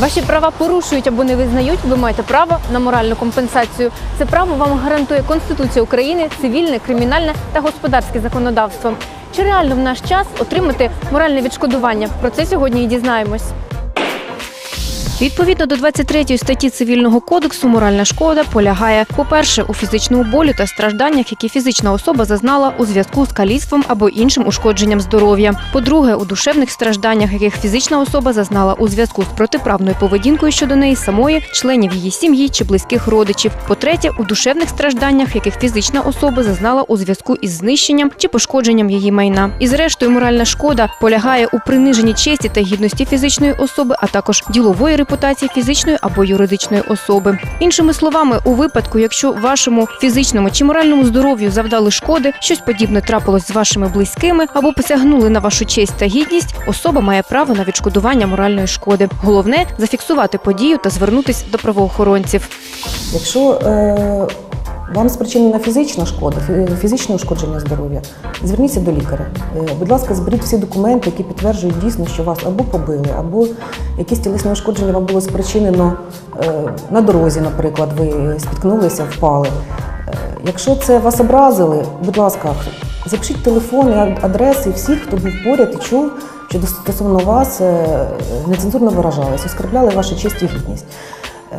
Ваші права порушують або не визнають, ви маєте право на моральну компенсацію. Це право вам гарантує Конституція України, цивільне, кримінальне та господарське законодавство. Чи реально в наш час отримати моральне відшкодування? Про це сьогодні і дізнаємось. Відповідно до 23 статті цивільного кодексу, моральна шкода полягає, по-перше, у фізичному болю та стражданнях, які фізична особа зазнала у зв'язку з каліцтвом або іншим ушкодженням здоров'я. По-друге, у душевних стражданнях, яких фізична особа зазнала у зв'язку з протиправною поведінкою щодо неї самої, членів її сім'ї чи близьких родичів. По-третє, у душевних стражданнях, яких фізична особа зазнала у зв'язку із знищенням чи пошкодженням її майна. І зрештою, моральна шкода полягає у приниженні честі та гідності фізичної особи, а також ділової репутації фізичної або юридичної особи. Іншими словами, у випадку, якщо вашому фізичному чи моральному здоров'ю завдали шкоди, щось подібне трапилось з вашими близькими або посягнули на вашу честь та гідність, особа має право на відшкодування моральної шкоди. Головне зафіксувати подію та звернутись до правоохоронців. Якщо е, вам спричинена фізична шкода, фізичне ушкодження здоров'я, зверніться до лікаря. Е, будь ласка, зберіть всі документи, які підтверджують дійсно, що вас або побили, або якесь тілесне ушкодження вам було спричинено е, на дорозі, наприклад, ви спіткнулися, впали. Е, якщо це вас образили, будь ласка, запишіть телефони, ад- адреси всіх, хто був поряд і чув, що стосовно вас е, нецензурно виражались, оскарбляли вашу честь і гідність. Е,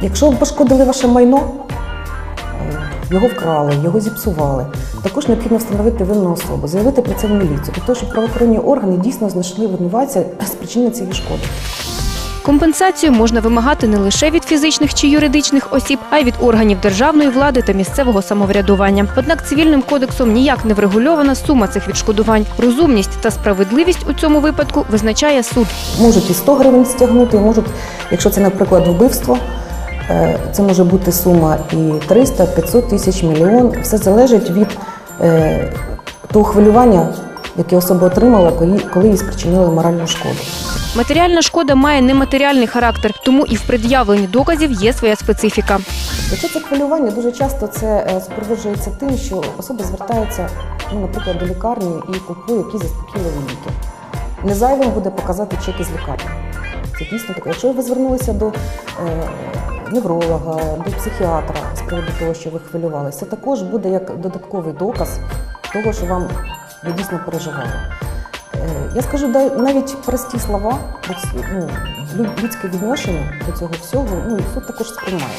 Якщо пошкодили ваше майно, е, його вкрали, його зіпсували, також необхідно встановити винну особу, заявити про це в міліцію, того, щоб правоохоронні органи дійсно знайшли винуватця з причини цієї шкоди. Компенсацію можна вимагати не лише від фізичних чи юридичних осіб, а й від органів державної влади та місцевого самоврядування. Однак цивільним кодексом ніяк не врегульована сума цих відшкодувань. Розумність та справедливість у цьому випадку визначає суд. Можуть і 100 гривень стягнути, можуть, якщо це, наприклад, вбивство, це може бути сума і 300, 500 тисяч, мільйон. Все залежить від е, того хвилювання, яке особа отримала, коли, їй спричинили моральну шкоду. Матеріальна шкода має нематеріальний характер, тому і в пред'явленні доказів є своя специфіка. Якщо це хвилювання, дуже часто це е, супроводжується тим, що особа звертається, ну, наприклад, до лікарні і купує якісь заспокійливі ліки. Не зайвим буде показати чек із лікарні. Це дійсно таке. Якщо ви звернулися до е, невролога, до психіатра з приводу того, що ви хвилювалися, це також буде як додатковий доказ того, що вам ви дійсно переживали. Е, Я скажу навіть прості слова, ну, людське відношення до цього всього, ну, суд також сприймає.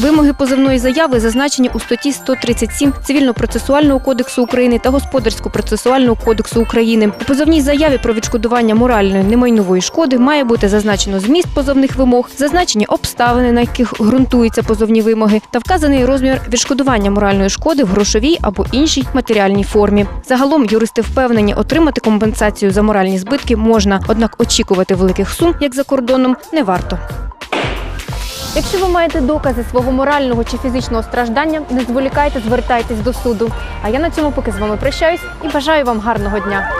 Вимоги позовної заяви зазначені у статті 137 Цивільно-процесуального кодексу України та Господарсько-процесуального кодексу України. У позовній заяві про відшкодування моральної немайнової шкоди має бути зазначено зміст позовних вимог, зазначені обставини, на яких ґрунтуються позовні вимоги, та вказаний розмір відшкодування моральної шкоди в грошовій або іншій матеріальній формі. Загалом юристи впевнені, отримати компенсацію за моральні збитки можна, однак очікувати великих сум, як за кордоном, не варто. Якщо ви маєте докази свого морального чи фізичного страждання, не зволікайте, звертайтесь до суду. А я на цьому поки з вами прощаюсь і бажаю вам гарного дня.